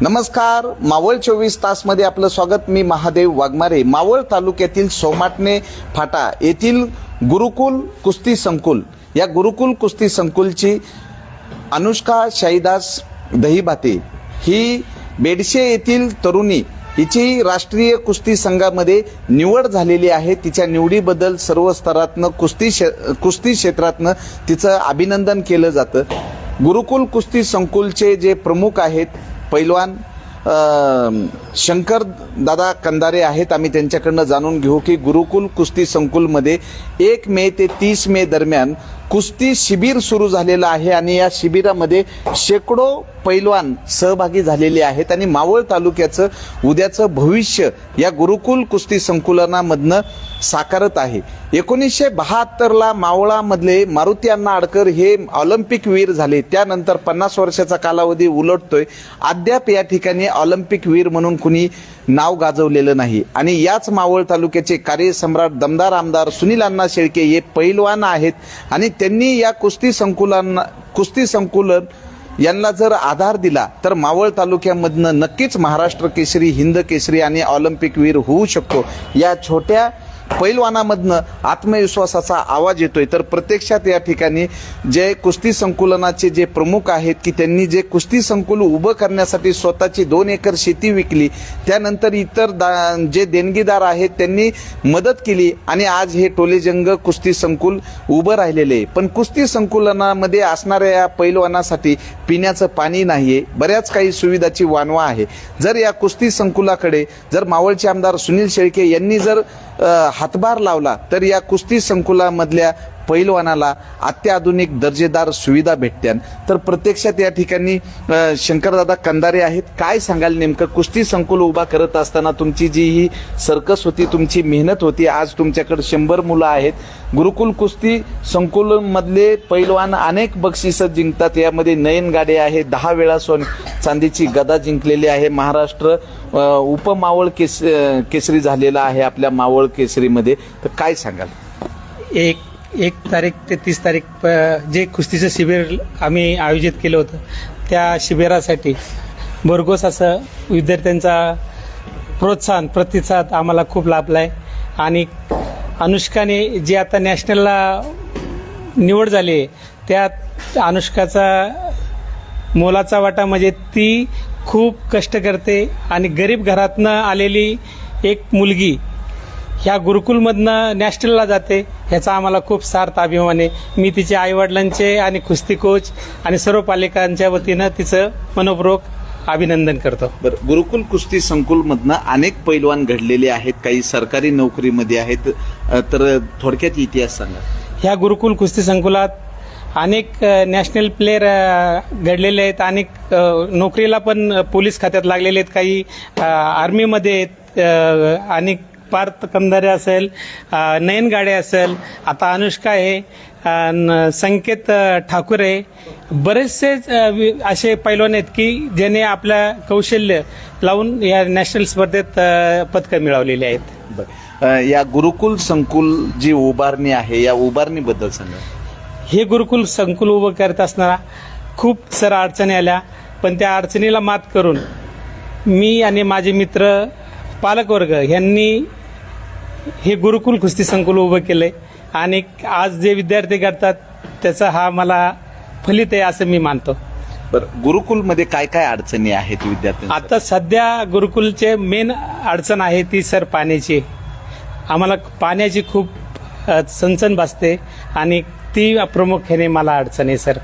नमस्कार मावळ चोवीस तासमध्ये आपलं स्वागत. मी महादेव वाघमारे. मावळ तालुक्यातील सोमाटणे फाटा येथील गुरुकुल कुस्ती संकुल. या गुरुकुल कुस्ती संकुलची अनुष्का शाहीदास दहीभाते ही बेडशे येथील तरुणी हिची राष्ट्रीय कुस्ती संघामध्ये निवड झालेली आहे. तिच्या निवडीबद्दल सर्व स्तरातनं कुस्ती क्षे कुस्ती क्षेत्रातनं तिचं अभिनंदन केलं जातं. गुरुकुल कुस्ती संकुलचे जे प्रमुख आहेत पैलवान शंकर दादा कंदारे आहेत. आम्ही त्यांच्याकडनं जाणून घेऊ की गुरुकुल कुस्ती संकुलमध्ये एक मे ते तीस मे दरम्यान कुस्ती शिबिर सुरू झालेलं आहे आणि या शिबिरामध्ये शेकडो पैलवान सहभागी झालेले आहेत आणि मावळ तालुक्याचं उद्याचं भविष्य या गुरुकुल कुस्ती संकुलनामधनं साकारत आहे. एकोणीसशे बहात्तरला मावळामधले मारुती अण्णा आडकर हे ऑलिम्पिक वीर झाले. त्यानंतर पन्नास वर्षाचा कालावधी उलटतोय. अद्याप या ठिकाणी ऑलिम्पिक वीर म्हणून कुणी नाव गाजवलेलं नाही. आणि याच मावळ तालुक्याचे कार्यसम्राट दमदार आमदार सुनील अण्णा शेळके हे पैलवान आहेत. आणि त्यांनी या कुस्ती संकुलांना कुस्ती संकुलन यांना जर आधार दिला तर मावळ तालुक्यामधनं नक्कीच महाराष्ट्र केसरी हिंद केसरी आणि ऑलिम्पिक वीर होऊ शकतो. या छोट्या पैलवानामधनं आत्मविश्वासाचा आवाज येतोय. तर प्रत्यक्षात या ठिकाणी जे कुस्ती संकुलनाचे जे प्रमुख आहेत की त्यांनी जे कुस्ती संकुल उभं करण्यासाठी स्वतःची दोन एकर शेती विकली त्यानंतर इतर दा जे देणगीदार आहेत त्यांनी मदत केली आणि आज हे टोलेजंग कुस्ती संकुल उभं राहिलेले आहे. पण कुस्ती संकुलनामध्ये असणाऱ्या या पैलवानासाठी पिण्याचं पाणी नाही आहे बऱ्याच काही सुविधाची वानवा आहे. जर या कुस्ती संकुलाकडे जर मावळचे आमदार सुनील शेळके यांनी जर हातभार लावला तर या कुस्ती संकुलामधल्या पैलवानाला अत्याधुनिक दर्जेदार सुविधा भेटत्यान. तर प्रत्यक्षात या ठिकाणी शंकरदादा कंदारे आहेत. काय सांगाल नेमकं? कुस्ती संकुल उभा करत असताना तुमची जी ही सर्कस होती तुमची मेहनत होती आज तुमच्याकडे शंभर मुलं आहेत. गुरुकुल कुस्ती संकुल मधले पैलवान अनेक बक्षिसं जिंकतात. यामध्ये नयन गाडे आहे दहा वेळा सोन चांदीची गदा जिंकलेली आहे. महाराष्ट्र उपमावळ केस केसरी झालेला आहे आपल्या मावळ केसरीमध्ये. तर काय सांगाल? एक एक तारीख ते तीस तारीख प- जे कुस्तीचं शिबिर आम्ही आयोजित केलं होतं त्या शिबिरासाठी भरघोस असं विद्यार्थ्यांचा प्रोत्साहन प्रतिसाद आम्हाला खूप लाभला आहे आणि अनुष्काने जे आता नॅशनलला निवड झाली आहे त्यात अनुष्काचा मोलाचा वाटा म्हणजे ती खूप कष्ट करते आणि गरीब घरातनं आलेली एक मुलगी ह्या गुरुकुलमधनं नॅशनलला जाते. ह्याचा आम्हाला खूप सार्थ अभिमान आहे. मी तिच्या आईवडिलांचे आणि कुस्ती कोच आणि सर्व पालिकांच्या वतीनं तिचं मनपूर्वक अभिनंदन करतो. बरं गुरुकुल कुस्ती संकुलमधनं अनेक पैलवान घडलेले आहेत. काही सरकारी नोकरीमध्ये आहेत. अ, तर थोडक्यात इतिहास सांगा. ह्या गुरुकुल कुस्ती संकुलात अनेक अ, नॅशनल प्लेअर अ, घडलेले आहेत. अनेक अ, नोकरीला पण अ, पोलीस खात्यात लागलेले आहेत. काही अ, आर्मीमध्ये आहेत. अ, अनेक पार्थ कंदारे असेल नयन गाडे असेल आता अनुष्का आहे संकेत ठाकूर आहे. बरेचसे असे पैलवान आहेत की ज्याने आपल्या कौशल्य लावून या नॅशनल स्पर्धेत पदकं मिळवलेली आहेत. या गुरुकुल संकुल जी उभारणी आहे या उभारणीबद्दल सांगा. हे गुरुकुल संकुल उभं करत असताना खूप सर अडचणी आल्या पण त्या अडचणीला मात करून मी आणि माझे मित्र पालकवर्ग यांनी हे गुरुकुल कुस्ती संकुल उभं केलंय. आणि आज जे विद्यार्थी घडतात त्याचा हा मला फलित आहे असं मी मानतो. बरं गुरुकुलमध्ये काय काय अडचणी आहेत विद्यार्थ्यांना आता सध्या गुरुकुलचे मेन अडचण आहे ती सर पाण्याची. आम्हाला पाण्याची खूप अ, चणचण भासते आणि ती प्रामुख्याने मला अडचण आहे सर.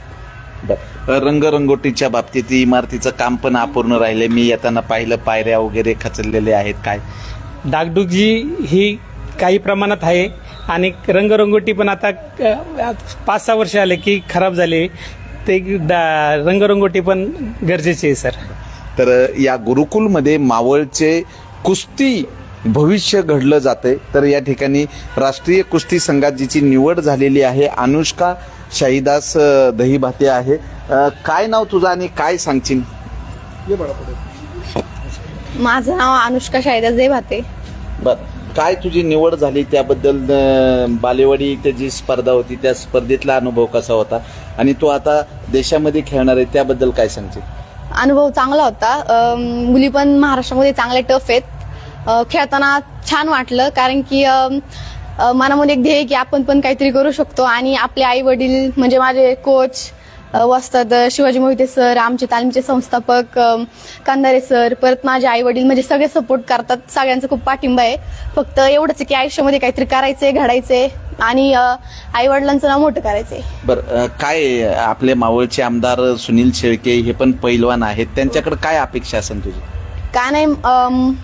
बरं. रंगरंगोटीच्या बाबतीत इमारतीचं काम पण अपूर्ण राहिले मी येताना पाहिलं पायऱ्या वगैरे खचलेल्या आहेत काय? डागडुजी ही काही प्रमाणात आहे. आणि रंगरंगोटी पण आता पाच सहा वर्ष आले की खराब झाले. ते रंगरंगोटी पण गरजेची आहे सर. तर या गुरुकुलमध्ये मावळचे कुस्ती भविष्य घडलं जाते. तर या ठिकाणी राष्ट्रीय कुस्ती संघात जिची निवड झालेली आहे. अनुष्का शाहीदास दहीभाते आहे. काय नाव तुझं आणि काय सांगशील? माझं नाव अनुष्का शाहिदा जे भाते बर. काय तुझी निवड झाली त्याबद्दल अ, बालेवाडी त्याची स्पर्धा होती त्या स्पर्धेतला अनुभव कसा होता? आणि तू आता देशामध्ये खेळणार आहे त्याबद्दल काय सांगशील? अनुभव चांगला होता. मुली पण महाराष्ट्रामध्ये चांगले टफ आहेत. खेळताना छान वाटलं कारण की मनामध्ये एक ध्येय की आपण पण काहीतरी करू शकतो. आणि आपले आई वडील म्हणजे माझे कोच वस्ताद शिवाजी मोहिते सर आमचे तालमीचे संस्थापक कंदारे सर परत माझे आई वडील म्हणजे सगळे सपोर्ट करतात. सगळ्यांचा खूप पाठिंबा आहे. फक्त एवढंच आहे की आयुष्यामध्ये काहीतरी करायचंय घडायचंय आणि आई वडिलांचं नाव मोठं करायचंय. बरं काय आपले मावळचे आमदार सुनील शेळके हे पण पैलवान आहेत. त्यांच्याकडे काय अपेक्षा असेल तुझी? का नाही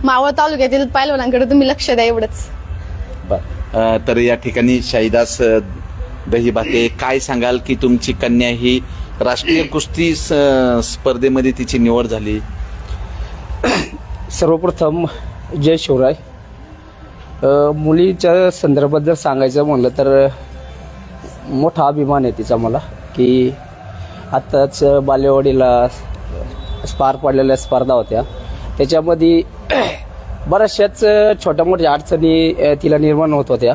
मावळ तालुक्यातील पैलवानांकडे तुम्ही लक्ष द्या एवढंच. बर तर या ठिकाणी शाहिदास अ, दहीबाते काय सांगाल की तुमची कन्या ही राष्ट्रीय कुस्ती स- स्पर्धेमध्ये तिची निवड झाली. सर्वप्रथम जय शिवराय. अ, मुलीच्या संदर्भात जर सांगायचं म्हणलं तर मोठा अभिमान आहे तिचा मला की आत्ताच बालेवाडीला पार पडलेल्या स्पर्धा होत्या. त्याच्यामध्ये बऱ्याचशाच छोट्या मोठ्या अडचणी अ, तिला निर्माण होत होत्या.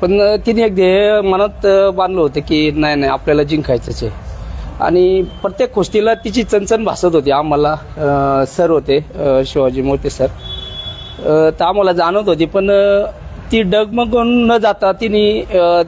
पण तिने एक ध्येय मनात बांधलं होतं की नाही नाही आपल्याला जिंकायचंच आहे. आणि प्रत्येक गोष्टीला तिची चणचण भासत होती. आम्हाला सर होते शिवाजी मोठे सर. तर आम्हाला जाणवत होती पण ती डगमगून न जाता तिने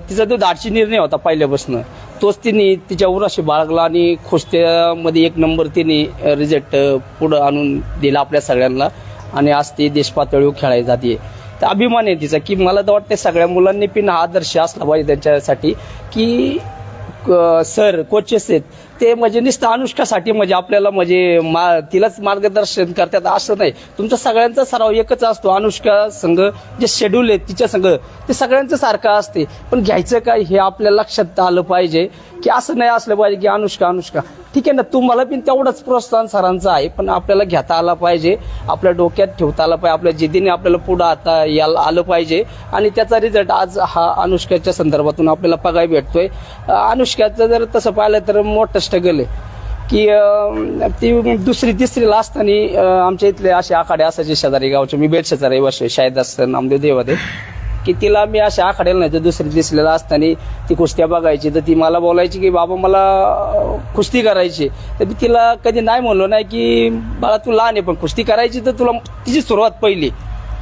तिचा जो धाडशी निर्णय होता पहिल्यापासून. तोच तिने तिच्या उराशी बाळगला आणि कुस्त्यामध्ये एक नंबर तिने रिझल्ट पुढं आणून दिला आपल्या सगळ्यांना. आणि आज ती देशपातळीवर खेळायला जाते. तर अभिमान आहे तिचा की मला तर वाटते सगळ्या मुलांनी पण हा आदर्श असला पाहिजे त्यांच्यासाठी की सर कोचेस आहेत. ते म्हणजे नुसतं अनुष्कासाठी म्हणजे आपल्याला म्हणजे मा तिलाच मार्गदर्शन करतात असं नाही. तुमचा सगळ्यांचा सराव एकच असतो. अनुष्का संघ जे शेड्यूल आहेत तिच्या संघ ते सगळ्यांचं सारखं असते. पण घ्यायचं काय हे आपल्या लक्षात आलं पाहिजे. की असं नाही असलं पाहिजे की अनुष्का अनुष्का. ठीक आहे ना तुम्हाला पण तेवढंच प्रोत्साहन सरांचं आहे पण आपल्याला घेता आला पाहिजे आपल्या डोक्यात ठेवता आला पाहिजे आपल्या जिद्दीने आपल्याला पुढं आता यायला आलं पाहिजे. आणि त्याचा रिझल्ट आज हा अनुष्काच्या संदर्भातून आपल्याला बघायला भेटतोय. अनुष्काचं जर तसं पाहिलं तर मोठं स्ट्रगल आहे. की ती दुसरी तिसरीला असताना आमच्या इथले असे आखाडे असायचे शेजारी गावचे. मी बेट शेजारी वर्ष शाहिद असतं नामदेव देवादे. की तिला मी अशा आखाड्याला नाही तर दुसरी दिसलेला असताना ती कुस्त्या बघायची. तर ती मला बोलायची की बाबा मला कुस्ती करायची तर मी तिला कधी नाही म्हणलो नाही की बाळा तू लहान आहे पण कुस्ती करायची तर तुला तिची सुरुवात पहिली.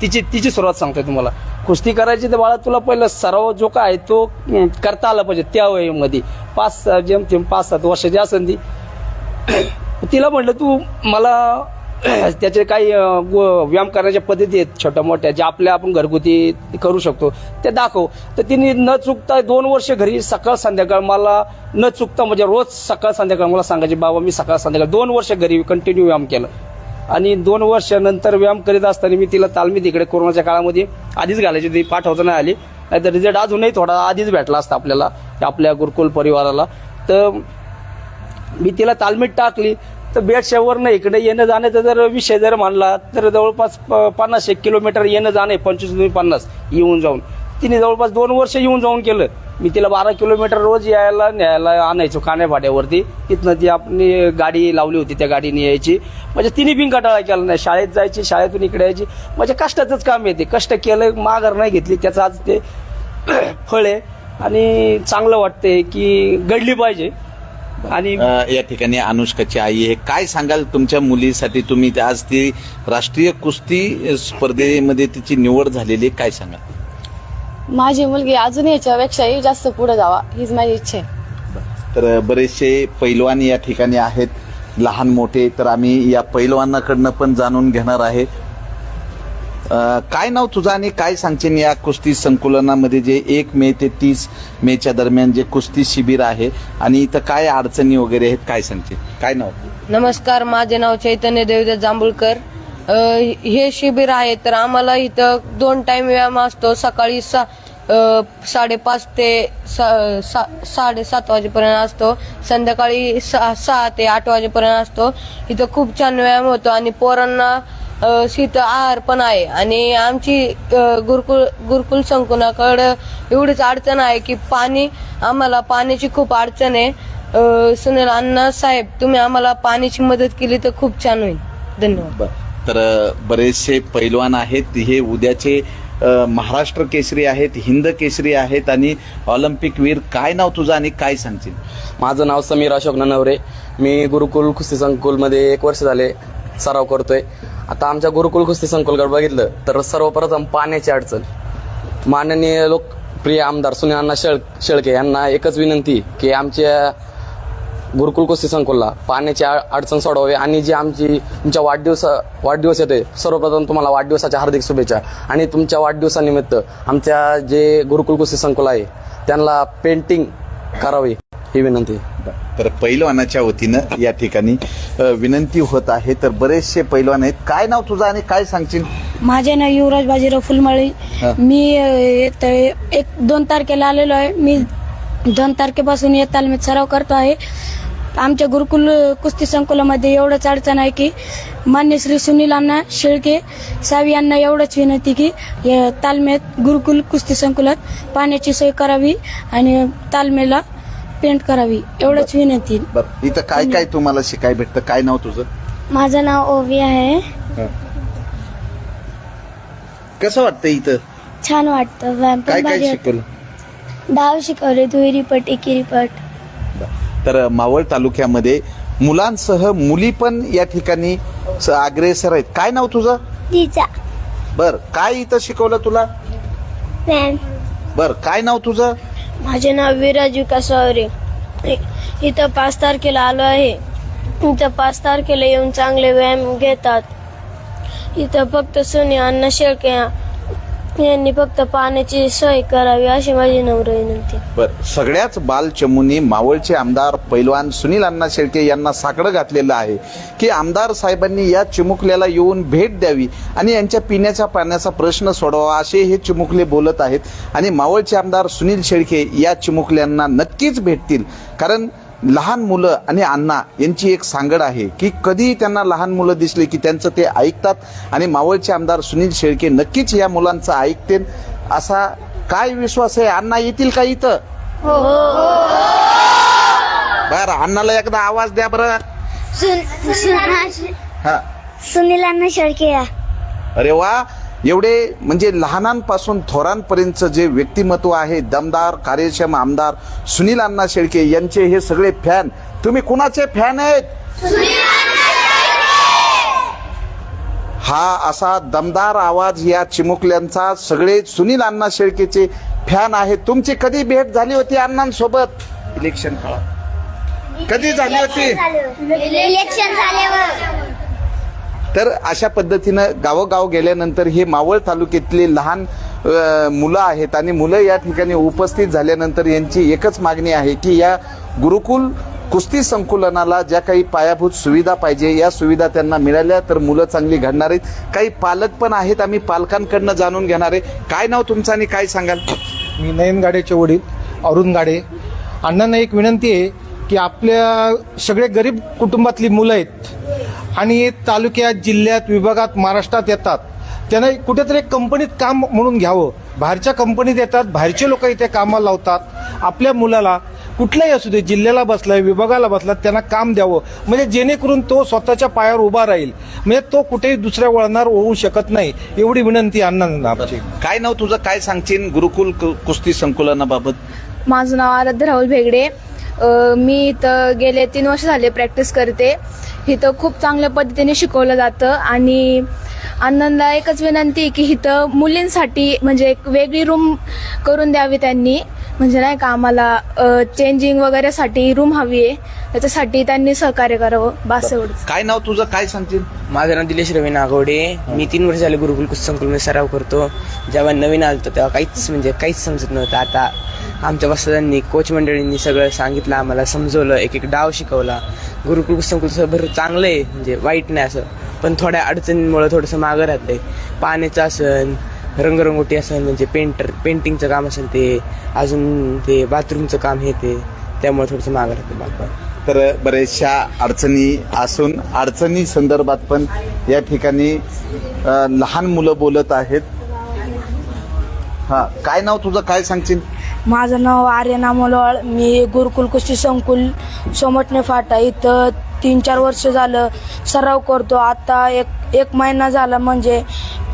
तिची तिची सुरुवात सांगतोय तुम्हाला. कुस्ती करायची तर बाळा तुला पहिलं सराव जो काय आहे तो करता आला पाहिजे त्या वयामध्ये. पाच जेमतेम पाच सात वर्षाची असेल ती. तिला म्हटलं तू मला त्याचे काही व- व्यायाम करण्याच्या पद्धती आहेत छोट्या मोठ्या ज्या आपल्या आपण घरगुती करू शकतो ते दाखव. तर तिने न चुकता दोन वर्ष घरी सकाळ संध्याकाळ मला न चुकता म्हणजे रोज सकाळ संध्याकाळ मला सांगायचे बाबा मी सकाळ संध्याकाळ दोन वर्ष घरी कंटिन्यू व्यायाम केलं. आणि दोन वर्षानंतर व्यायाम करीत असताना मी तिला तालमी तिकडे कोरोनाच्या काळामध्ये आधीच घालायची ती पाठवता नाही आली. नाहीतर रिझल्ट अजूनही थोडा आधीच भेटला असता आपल्याला आपल्या गुरुकुल परिवाराला. तर मी तिला तालमीत टाकली. तर बेडशावरनं इकडे येणं जाण्याचा जर विषय जर मानला तर जवळपास प- पन्नास एक किलोमीटर येणं जाणं आहे पंचवीस दोन पन्नास येऊन जाऊन. तिने जवळपास दोन वर्ष येऊन जाऊन केलं. मी तिला बारा किलोमीटर रोज यायला न्यायला आणायचो कानेभाड्यावरती तिथनं ती आपली गाडी लावली होती त्या गाडीने यायची. म्हणजे तिने बिन कटाळा केला नाही. शाळेत जायची शाळेतून इकडे यायची. म्हणजे कष्टाचंच काम येते कष्ट केलं माघार नाही घेतली. त्याचं आज ते फळ आहे. आणि चांगलं वाटतंय की घडली पाहिजे. आणि या ठिकाणी अनुष्काची आई आहे. काय सांगाल तुमच्या मुलीसाठी? तुम्ही आज ती राष्ट्रीय कुस्ती स्पर्धेमध्ये तिची निवड झालेली आहे. काय सांगाल? माझी मुलगी अजून याच्यापेक्षाही जास्त पुढे जावा हीच माझी इच्छा आहे. तर बरेचसे पैलवान या ठिकाणी आहेत. लहान मोठे तर आम्ही या पैलवानाकडनं पण जाणून घेणार आहे. काय नाव तुझं आणि काय सांगशील या कुस्ती संकुलनामध्ये जे एक मे ते तीस मेच्या दरम्यान जे कुस्ती शिबिर आहे आणि इथं काय अडचणी वगैरे आहेत काय सांगशील? काय नाव? नमस्कार माझे नाव चैतन्य देवदेव जांभूळकर. अ, हे शिबिर आहे तर आम्हाला इथं दोन टाइम व्यायाम असतो. सकाळी सा अ, साडेपाच ते सा- सा- साडेसात वाजेपर्यंत असतो. संध्याकाळी सहा सहा ते आठ वाजेपर्यंत असतो. इथं खूप छान व्यायाम होतो आणि पोरांना शीत आहार पण आहे. आणि आमची गुरुकुल गुरुकुल संकुलाकडं एवढीच अडचण आहे की पाणी आम्हाला पाण्याची खूप अडचण आहे. अ, सुनील अण्णा साहेब तुम्ही आम्हाला पाण्याची मदत केली तर खूप छान होईल. धन्यवाद. बर. तर बरेचसे पैलवान आहेत. हे उद्याचे महाराष्ट्र केसरी आहेत हिंद केसरी आहेत आणि ऑलिम्पिक वीर काय नाव तुझं आणि काय सांगशील? माझं नाव समीर अशोक ननवरे. मी गुरुकुल कुस्ती संकुलमध्ये एक वर्ष झाले सराव करतोय. आता आमच्या गुरुकुल कुस्ती संकुलगड बघितलं तर सर्वप्रथम पाण्याची अडचण. माननीय लोकप्रिय आमदार सुनील अण्णा शेळ शेळके यांना एकच विनंती की आमच्या गुरुकुल कुस्ती संकुलला पाण्याची अडचण सोडवावी आणि जी आमची तुमच्या वाढदिवस वाढदिवस येते सर्वप्रथम तुम्हाला वाढदिवसाच्या हार्दिक शुभेच्छा. आणि तुमच्या वाढदिवसानिमित्त आमच्या जे गुरुकुल कुस्ती संकुल आहे त्यांना पेंटिंग करावी ही विनंती. तर पैलवानाच्या वतीनं या ठिकाणी विनंती होत आहे. तर बरेचसे पैलवान आहेत. काय नाव तुझं आणि काय सांगशील? माझे नाव युवराज बाजीराव फुलमाळी. मी येत- एक दोन तारखेला आलेलो आहे. मी दोन तारखेपासून या तालमीत सराव करतो आहे. आमच्या गुरुकुल कुस्ती संकुलामध्ये एवढंच अडचण आहे की मान्य श्री सुनील अण्णा शेळके सावी यांना एवढंच विनंती की या तालमीत गुरुकुल कुस्ती संकुलात पाण्याची सोय करावी आणि तालमेला पेंट करावी एवढंच विनंती. बरं. इथं काय काय तुम्हाला शिकाय भेटतं? काय नाव तुझं? माझं नाव ओवी आहे. कसं वाटतं इथं? छान वाटतं. व्यायाम काय पण काय भारी शिकवलं? डाव शिकवले दुहेरीपट एकेरीपट तर मावळ तालुक्यामध्ये मुलांसह मुली पण या ठिकाणी स- अग्रेसर आहेत. काय नाव तुझं? बर काय इथं शिकवलं तुला? बर काय नाव तुझं? माझे नाव विराज विकास इथं पाच तारखेला आलो आहे. इथं पाच तारखेला येऊन चांगले व्यायाम घेतात. इथं फक्त सोनी अण्णा शेळके यांनी फक्त पाण्याची सोय करावी अशी माझी नम्र विनंती. बर सगळ्याच बालचमूंनी मावळचे आमदार पैलवान सुनील अण्णा शेळके यांना साकडं घातलेलं आहे की आमदार साहेबांनी या चिमुकल्याला येऊन भेट द्यावी आणि यांच्या पिण्याच्या पाण्याचा प्रश्न सोडवा असे हे चिमुकले बोलत आहेत. आणि मावळचे आमदार सुनील शेळके या चिमुकल्यांना नक्कीच भेटतील. कारण लहान मुलं आणि अण्णा यांची एक सांगड आहे की कधी त्यांना लहान मुलं दिसले की त्यांचं ते ऐकतात. आणि मावळचे आमदार सुनील शेळके नक्कीच या मुलांचं ऐकतील. असा काय विश्वास आहे? अण्णा येतील का इथं? बर अण्णाला एकदा आवाज द्या बरं. हा. सुनीलांना शेळके या. अरे वा. एवढे म्हणजे लहानांपासून थोरांपर्यंतचं जे व्यक्तिमत्व आहे दमदार कार्यक्षम आमदार सुनील अण्णा शेळके यांचे हे सगळे फॅन तुम्ही कुणाचे फॅन आहेत? हा असा दमदार आवाज या चिमुकल्यांचा सगळे सुनील अण्णा शेळकेचे फॅन आहेत. तुमची कधी भेट झाली होती अण्णांसोबत? इलेक्शन काळात. कधी झाली होती? इलेक्शन झाल्यावर. तर अशा पद्धतीनं गावोगाव गेल्यानंतर हे मावळ तालुक्यातले लहान मुलं आहेत आणि मुलं या ठिकाणी उपस्थित झाल्यानंतर यांची एकच मागणी आहे की या गुरुकुल कुस्ती संकुलनाला ज्या काही पायाभूत सुविधा पाहिजे या सुविधा त्यांना मिळाल्या तर मुलं चांगली घडणार आहेत. काही पालक पण आहेत आम्ही पालकांकडनं जाणून घेणार आहे. काय नाव तुमचं आणि काय सांगाल? मी नयन गाडेचे वडील अरुण गाडे. अण्णांना एक विनंती आहे की आपल्या सगळे गरीब कुटुंबातली मुलं आहेत आणि तालुक्यात जिल्ह्यात विभागात महाराष्ट्रात येतात. त्यांना कुठेतरी एक कंपनीत काम म्हणून घ्यावं. बाहेरच्या कंपनीत येतात बाहेरचे लोक इथे कामाला लावतात. आपल्या मुलाला कुठल्याही असू दे जिल्ह्याला बसलाय विभागाला बसला त्यांना काम द्यावं. म्हणजे जेणेकरून तो स्वतःच्या पायावर उभा राहील. म्हणजे तो कुठेही दुसऱ्या वळणार होऊ शकत नाही एवढी विनंती अण्णांना आमची काय नाव तुझं? काय सांगशील? गुरुकुल कु- कुस्ती संकुलनाबाबत? माझं नाव आराध्य राहुल भेगडे. मी इथं गेले तीन वर्ष झाले प्रॅक्टिस करते. इथं खूप चांगल्या पद्धतीने शिकवलं जातं आणि आनंदा एकच विनंती की इथं मुलींसाठी म्हणजे एक वेगळी रूम करून द्यावी त्यांनी. म्हणजे नाही का आम्हाला चेंजिंग वगैरेसाठी रूम हवी आहे. त्याच्यासाठी त्यांनी सहकार्य करावं बास एवढंच. काय नाव तुझं? काय सांगशील? माझं नाव दिलेश रवी नागवडे मी तीन वर्ष झाले गुरुकुल संकुलमध्ये सराव करतो. जेव्हा नवीन आलतो तेव्हा काहीच म्हणजे काहीच समजत नव्हतं. आता आमच्या वस्तांनी कोच मंडळींनी सगळं सांगितलं आम्हाला समजवलं एक एक डाव शिकवला. गुरुकुल कुस्ती संकुलचं भर चांगलं आहे म्हणजे वाईट नाही असं. पण थोड्या अडचणींमुळे थोडंसं मागं राहतंय. पाण्याचं असन रंगरंगोटी असन म्हणजे पेंटर पेंटिंगचं काम असेल ते अजून ते बाथरूमचं काम हे ते त्यामुळे थोडंसं मागं राहतं बापा तर बऱ्याचशा अडचणी असून अडचणी संदर्भात पण या ठिकाणी लहान मुलं बोलत आहेत. हा काय नाव तुझं? काय सांगशील? माझं नाव आर्यना मोलवाळ. मी गुरुकुल कुस्ती संकुल सोमटणे फाटा इथं तीन चार वर्ष झालं सराव करतो. आता एक एक महिना झाला म्हणजे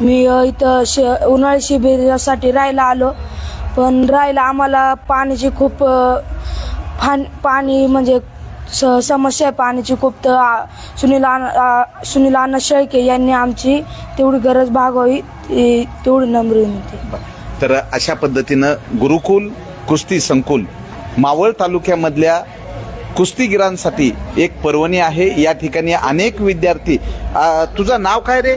मी इथं श उन्हाळी शिबिरासाठी राहायला आलो. पण राहायला आम्हाला पाण्याची खूप फान पाणी म्हणजे स समस्या आहे पाण्याची खूप. तर सुनील सुनील अण्णा शेळके यांनी आमची तेवढी गरज भागावी ती- तेवढी नम्र विनंती. तर अशा पद्धतीनं गुरुकुल कुस्ती संकुल मावळ तालुक्यामधल्या कुस्तीगिरांसाठी एक पर्वणी आहे. या ठिकाणी अनेक विद्यार्थी तुझं नाव काय रे?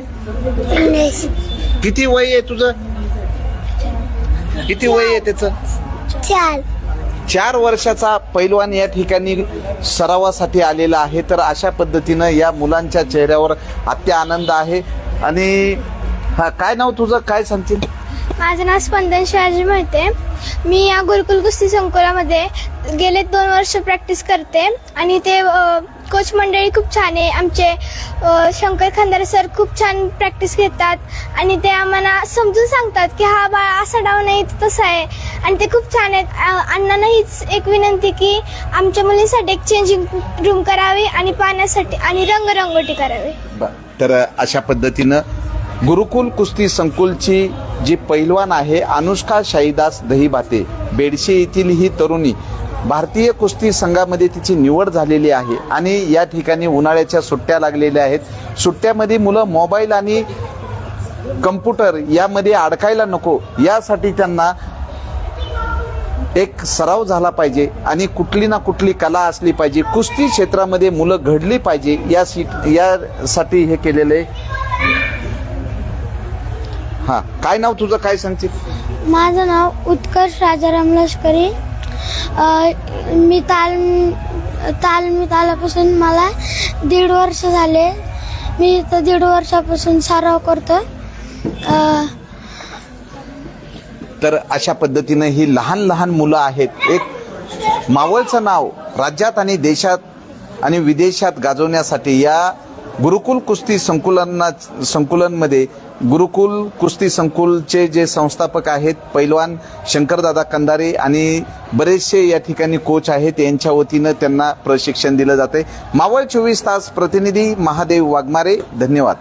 किती वय आहे तुझं? किती वय आहे त्याचं? चार वर्षाचा पैलवान या ठिकाणी सरावासाठी आलेला आहे. तर अशा पद्धतीनं या मुलांच्या चेहऱ्यावर अत्य आनंद आहे. आणि हा काय नाव तुझं? काय सांगतील माझं नाव स्पंदन शिवाजी माहिती मी या गुरुकुल कुस्ती संकुलामध्ये गेले दोन वर्ष प्रॅक्टिस करते. आणि ते कोच मंडळी खूप छान आहे. आमचे शंकर खंदारे सर खूप छान प्रॅक्टिस घेतात. आणि ते आम्हाला समजून सांगतात की हा बाळा असा डाव नाही तसा आहे. आणि ते खूप छान आहेत. अण्णांना हीच एक विनंती की आमच्या मुलींसाठी एक चेंजिंग रूम करावी आणि पाण्यासाठी आणि रंगरंगोटी करावी. तर अशा पद्धतीनं गुरुकुल कुस्ती संकुलची जी पैलवान आहे अनुष्का शाहीदास दहीबाते बेडशे येथील ही तरुणी भारतीय कुस्ती संघामध्ये तिची निवड झालेली आहे आणि या ठिकाणी उन्हाळ्याच्या सुट्ट्या लागलेल्या आहेत. सुट्ट्यामध्ये मुलं मोबाईल आणि कम्प्युटर यामध्ये अडकायला नको यासाठी त्यांना एक सराव झाला पाहिजे आणि कुठली ना कुठली कला असली पाहिजे. कुस्ती क्षेत्रामध्ये मुलं घडली पाहिजे या सीट यासाठी हे केलेलं आहे हा. काय नाव तुझं? काय सांगतील माझं नाव उत्कर्ष राजाराम लष्करी. अ, मी ताल तालमीत आल्यापासून मला दीड वर्ष झाले. मी इथं दीड वर्षापासून सराव करतो अ, तर अशा पद्धतीनं ही लहान लहान मुलं आहेत. एक मावळचं नाव राज्यात आणि देशात आणि विदेशात गाजवण्यासाठी या गुरुकुल कुस्ती संकुलांना संकुलनमध्ये गुरुकुल कुस्ती संकुलचे जे संस्थापक आहेत पैलवान शंकरदादा कंदारे आणि बरेचसे या ठिकाणी कोच आहेत यांच्या वतीनं त्यांना प्रशिक्षण दिलं जाते मावळ चोवीस तास प्रतिनिधी महादेव वाघमारे धन्यवाद.